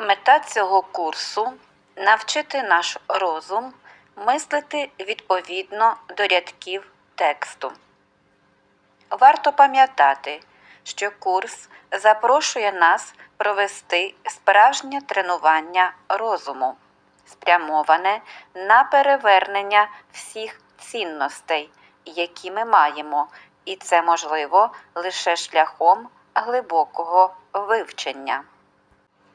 Мета цього курсу навчити наш розум мислити відповідно до рядків тексту. Варто пам'ятати, що курс запрошує нас провести справжнє тренування розуму, спрямоване на перевернення всіх цінностей, які ми маємо, і це можливо лише шляхом глибокого вивчення.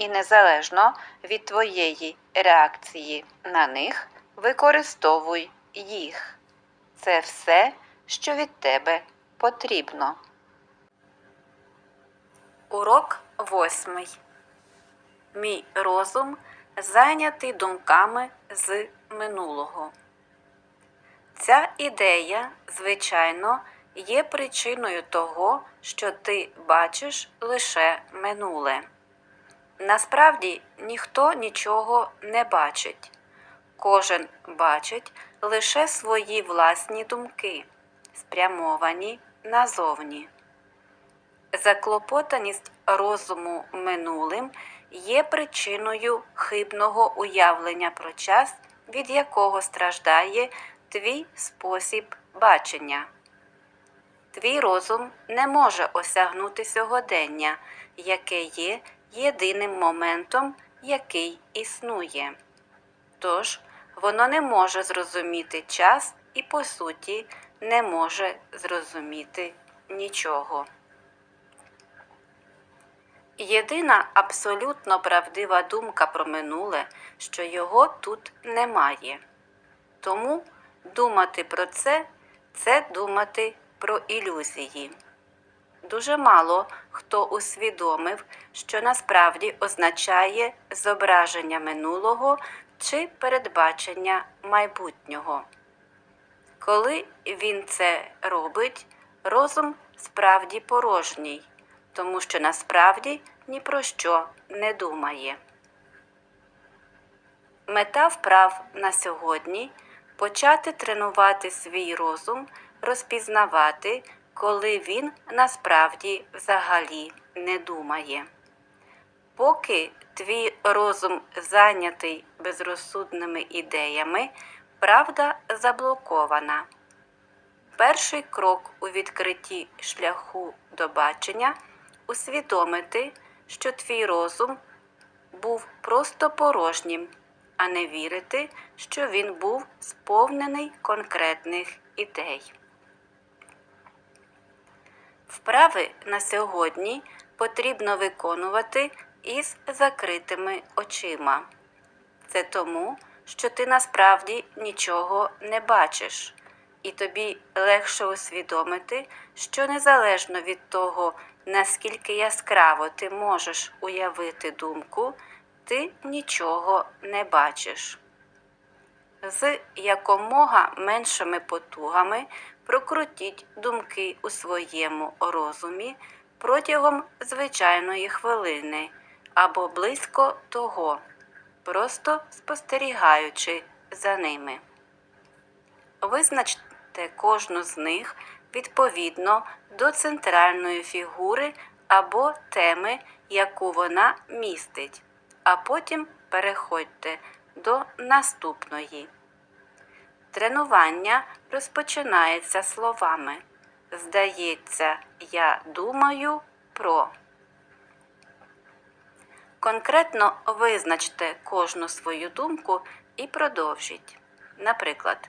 І незалежно від твоєї реакції на них, використовуй їх. Це все, що від тебе потрібно. Урок восьмий. Мій розум зайнятий думками з минулого. Ця ідея, звичайно, є причиною того, що ти бачиш лише минуле. Насправді ніхто нічого не бачить. Кожен бачить лише свої власні думки, спрямовані назовні. Заклопотаність розуму минулим є причиною хибного уявлення про час, від якого страждає твій спосіб бачення. Твій розум не може осягнути сьогодення, яке є єдиним моментом, який існує. Тож воно не може зрозуміти час і, по суті, не може зрозуміти нічого. Єдина абсолютно правдива думка про минуле, що його тут немає. Тому думати про це це думати про ілюзії. Дуже мало хто усвідомив, що насправді означає зображення минулого чи передбачення майбутнього. Коли він це робить, розум справді порожній, тому що насправді ні про що не думає. Мета вправ на сьогодні почати тренувати свій розум, розпізнавати, коли він насправді взагалі не думає. Поки твій розум зайнятий безрозсудними ідеями, правда заблокована. Перший крок у відкритті шляху до бачення усвідомити, що твій розум був просто порожнім, а не вірити, що він був сповнений конкретних ідей. Вправи на сьогодні потрібно виконувати із закритими очима. Це тому, що ти насправді нічого не бачиш, і тобі легше усвідомити, що незалежно від того, наскільки яскраво ти можеш уявити думку, ти нічого не бачиш. З якомога меншими потугами прокрутіть думки у своєму розумі протягом звичайної хвилини або близько того, просто спостерігаючи за ними. Визначте кожну з них відповідно до центральної фігури або теми, яку вона містить, а потім переходьте до наступної. Тренування розпочинається словами. Здається, я думаю про. Конкретно визначте кожну свою думку і продовжіть. Наприклад,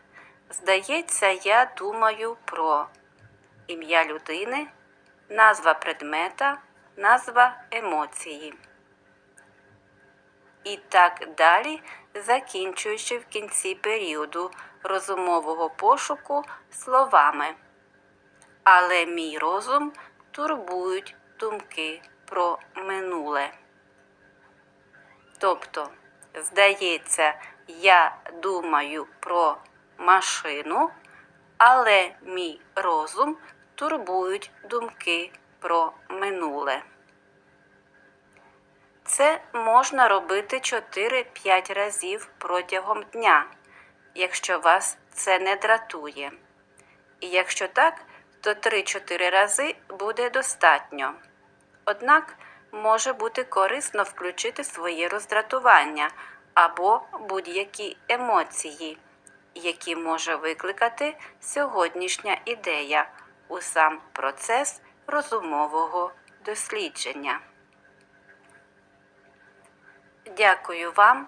здається, я думаю про ім'я людини, назва предмета, назва емоції. І так далі, закінчуючи в кінці періоду розумового пошуку словами. Але мій розум турбують думки про минуле. Тобто, здається, я думаю про машину, але мій розум турбують думки про минуле. Це можна робити 4-5 разів протягом дня, якщо вас це не дратує. І якщо так, то 3-4 рази буде достатньо. Однак може бути корисно включити своє роздратування або будь-які емоції, які може викликати сьогоднішня ідея у сам процес розумового дослідження. Дякую вам